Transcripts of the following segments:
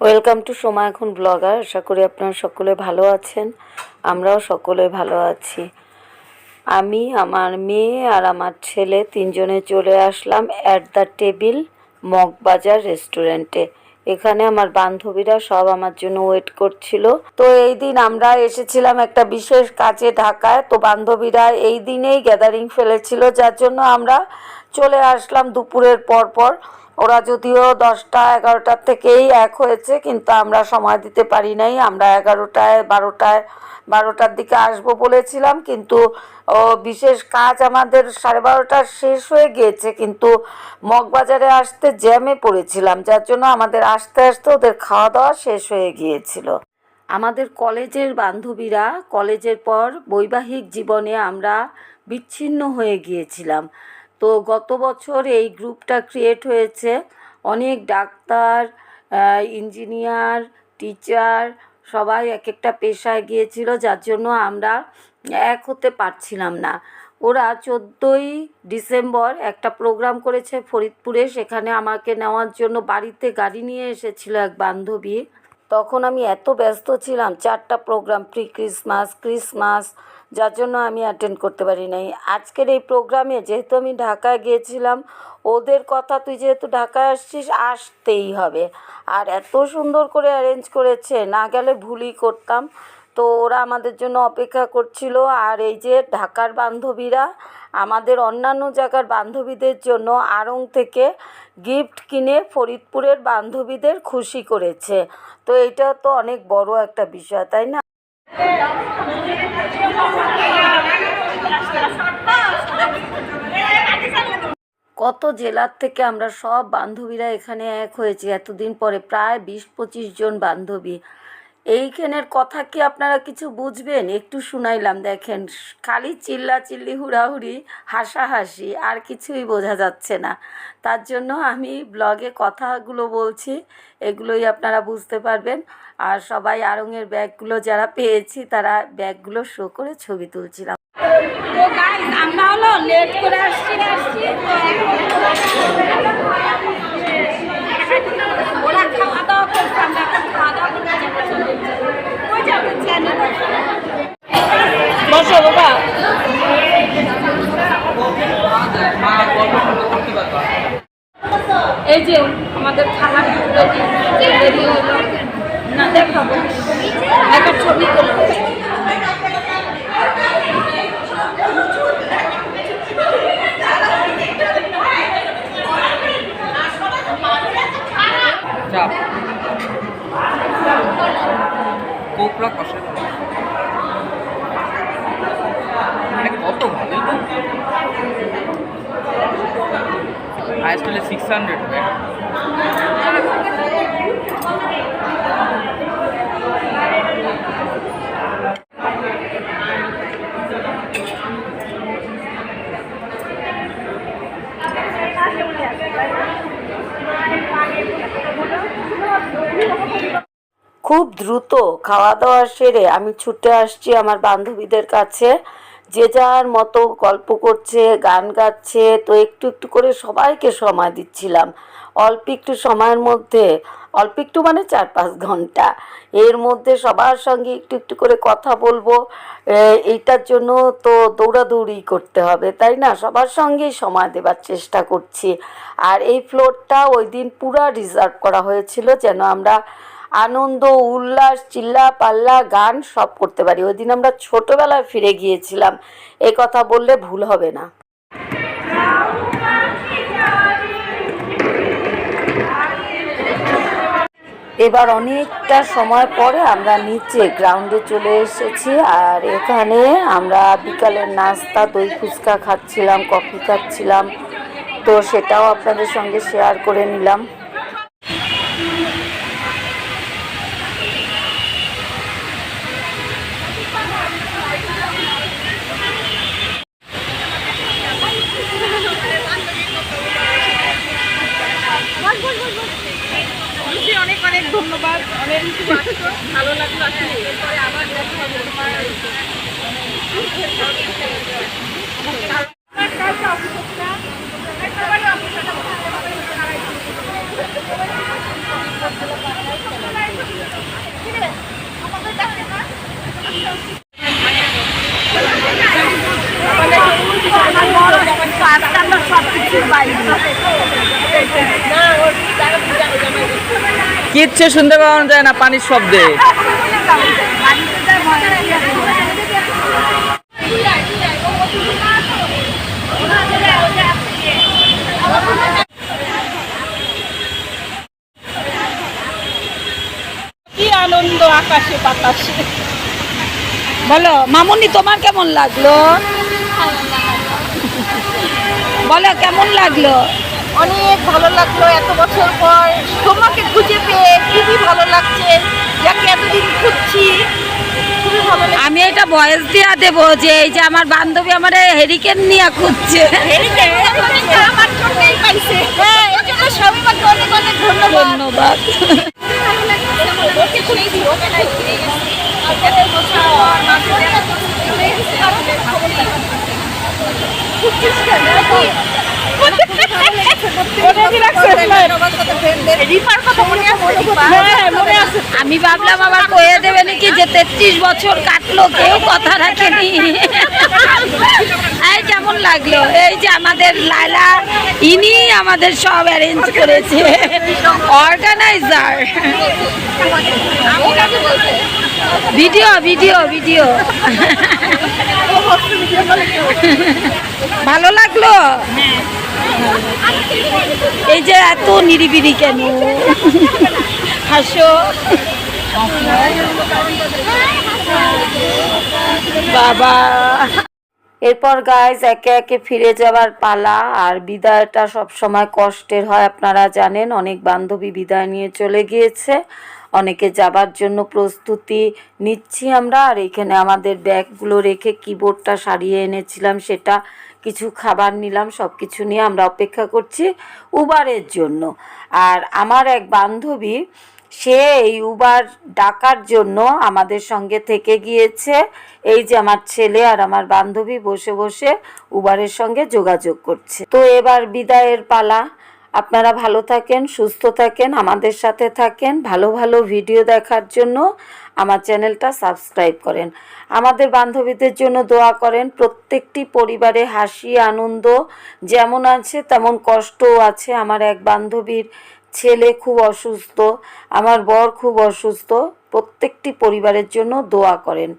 Welcome to সময় এখন blogger আশা করি আপনারা সকলে ভালো আছেন আমরাও সকলে ভালো আছি আমি আমার মেয়ে আর আমার ছেলে তিনজনে চলে আসলাম অ্যাট দ্য টেবিল মগবাজার রেস্টুরেন্টে এখানে আমার বান্ধবীরা সব আমার জন্য ওয়েট করছিল তো এই দিন আমরা এসেছিলাম একটা বিশেষ কাজে ঢাকায় তো বান্ধবীরা এই দিনেই গ্যাদারিং ফেলেছিল যার জন্য আমরা চলে আসলাম দুপুরের পর পর ওরা যদিও দশটা এগারোটার থেকেই এক হয়েছে, কিন্তু আমরা সময় দিতে পারি নাই। আমরা এগারোটায়, বারোটায়, বারোটার দিকে আসব বলেছিলাম, কিন্তু, ও, বিশেষ কাজ আমাদের সাড়ে বারোটা শেষ হয়ে গিয়েছে, কিন্তু মগবাজারে আসতে জ্যামে পড়েছিলাম, যার জন্য আমাদের আসতে আসতে ওদের খাওয়া দাওয়া শেষ হয়ে গিয়েছিল। আমাদের কলেজের বান্ধবীরা কলেজের পর বৈবাহিক জীবনে আমরা বিচ্ছিন্ন হয়ে গিয়েছিলাম। তো গত বছর এই গ্রুপটা ক্রিয়েট হয়েছে। অনেক ডাক্তার ইঞ্জিনিয়ার, টিচার, সবাই এক একটা পেশায় গিয়েছিল, যার জন্য আমরা এক হতে পারছিলাম না। ওরা চোদ্দোই ডিসেম্বর একটা প্রোগ্রাম করেছে ফরিদপুরে। সেখানে আমাকে নেওয়ার জন্য বাড়িতে গাড়ি নিয়ে এসেছিল এক বান্ধবী। তখন আমি এত ব্যস্ত ছিলাম, চারটা প্রোগ্রাম প্রি ক্রিসমাস ক্রিসমাস যার জন্য আমি অ্যাটেন্ড করতে পারি নাই। আজকের এই প্রোগ্রামে যেহেতু আমি ঢাকায় গিয়েছিলাম, ওদের কথা তুই যেহেতু ঢাকায় আসছিস, আসতেই হবে। আর এত সুন্দর করে অ্যারেঞ্জ করেছে, না গেলে ভুলই করতাম। তো ওরা আমাদের জন্য অপেক্ষা করছিল। আর এই যে ঢাকার বান্ধবীরা, আমাদের অন্যান্য জায়গার বান্ধবীদের জন্য আড়ং থেকে গিফট কিনে ফরিদপুরের বান্ধবীদের খুশি করেছে। তো এটা তো অনেক বড় একটা বিষয়, তাই না? কত জেলার থেকে আমরা সব বান্ধবীরা এখানে এক হয়েছি। এতদিন পরে প্রায় বিশ পঁচিশ জন বান্ধবী। এইখানের কথা কি আপনারা কিছু বুঝবেন? একটু শুনাইলাম, দেখেন। খালি চিল্লা চিল্লি হুড়াহুড়ি, হাসাহাসি, আর কিছুই বোঝা যাচ্ছে না। তার জন্য আমি ব্লগে কথাগুলো বলছি, এগুলোই আপনারা বুঝতে পারবেন। আর সবাই আরঙের ব্যাগগুলো যারা পেয়েছি, তারা ব্যাগগুলো শো করে ছবি তুলছিলাম। তো আমরা হলো লেট করে আসছি আসছি। তো এখন ওরা খাওয়া দাওয়া করছে আমরা এখন খাওয়া দাওয়া করতে যাব ওই যাব চ্যানেল বসো বাবা এই যে আমাদের খাবার রেডি রেডি হলো না দেখাবো একটা ছবি কোপরা কষে মানে কত ভালো হাইস্ট হলে সিক্স হান্ড্রেড খুব দ্রুত খাওয়া দাওয়া সেরে আমি ছুটে আসছি আমার বান্ধবীদের কাছে। যে যার মতো গল্প করছে, গান গাচ্ছে, তো একটু একটু করে সবাইকে সময় দিচ্ছিলাম। অল্প একটু সময়ের মধ্যে, অল্প একটু মানে চার পাঁচ ঘণ্টা। এর মধ্যে সবার সঙ্গে একটু একটু করে কথা বলব। এইটার জন্য তো দৌড়াদৌড়ি করতে হবে, তাই না? সবার সঙ্গেই সময় দেবার চেষ্টা করছি। আর এই ফ্লোরটা ওই দিন পুরা রিজার্ভ করা হয়েছিল যেন আমরা আনন্দ, উল্লাস চিল্লা পাল্লা গান সব করতে পারি। ওই দিন আমরা ছোটবেলায় ফিরে গিয়েছিলাম। এ কথা বললে ভুল হবে না। এবার অনেকটা সময় পরে আমরা নিচে গ্রাউন্ডে চলে এসেছি। আর এখানে আমরা বিকালের নাস্তা, দই ফুচকা খাচ্ছিলাম, কফি খাচ্ছিলাম। তো সেটাও আপনাদের সঙ্গে শেয়ার করে নিলাম। কিচ্ছু শুনতে পাওয়া যায় না পানির শব্দে। বাতাসে। বলো মামুনি তোমার কেমন লাগল? বলো কেমন লাগল? অনেক ভালো লাগল এত বছর পর। তোমাকে খুঁজে পেয়ে খুবই ভালো লাগছে যাকে এতদিন খুঁজছি। আমি এটা বয়স দিয়া দেবো যে এই যে আমার বান্ধবী আমার হেরিকেন নিয়ে খুঁজছে। আমার ধন্যবাদ ওকে খুঁজছি ওকে নাই এত বছর পর মানুষের এত খুঁজছিস কেন আমি ভাবলাম আবার কয়ে দেবে নাকি যে তেত্রিশ বছর কাটলো কেউ কথা রাখেনি। এই কেমন লাগল। এই যে আমাদের লালা ইনি আমাদের সব অ্যারেঞ্জ করেছে। অর্গানাইজার ভিডিও ভিডিও ভিডিও ভালো লাগল এই যে এত নিরিবিরি কেন? হাসো। বাবা। এরপর গাইজ একে একে ফিরে যাওয়ার পালা, আর বিদায়টা সব সময় কষ্টের হয়, আপনারা জানেন। অনেক বান্ধবী বিদায় নিয়ে চলে গিয়েছে। অনেকে যাবার জন্য প্রস্তুতি নিচ্ছি আমরা। আর এখানে আমাদের ব্যাগগুলো রেখে কিবোর্ডটা সারিয়ে এনেছিলাম, সেটা কিছু খাবার নিলাম সব কিছু নিয়ে আমরা অপেক্ষা করছি উবারের জন্য। আর আমার এক বান্ধবী, সে এই উবার ডাকার জন্য আমাদের সঙ্গে থেকে গিয়েছে। এই যে আমার ছেলে আর আমার বান্ধবী বসে বসে উবারের সঙ্গে যোগাযোগ করছে। তো এবার বিদায়ের পালা। আপনারা ভালো থাকেন, সুস্থ থাকেন, আমাদের সাথে থাকেন, ভালো ভালো ভিডিও দেখার জন্য আমার চ্যানেলটা সাবস্ক্রাইব করেন। আমাদের বান্ধবীদের জন্য দোয়া করেন, প্রত্যেকটি পরিবারে হাসি, আনন্দ যেমন আছে তেমন কষ্টও আছে। আমার এক বান্ধবীর ছেলে খুব অসুস্থ, আমার বর খুব অসুস্থ, প্রত্যেকটি পরিবারের জন্য দোয়া করেন।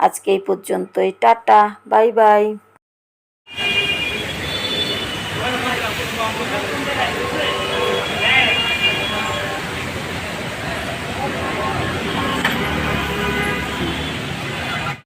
আজকে এই পর্যন্তই, tata, bye bye. Thank you.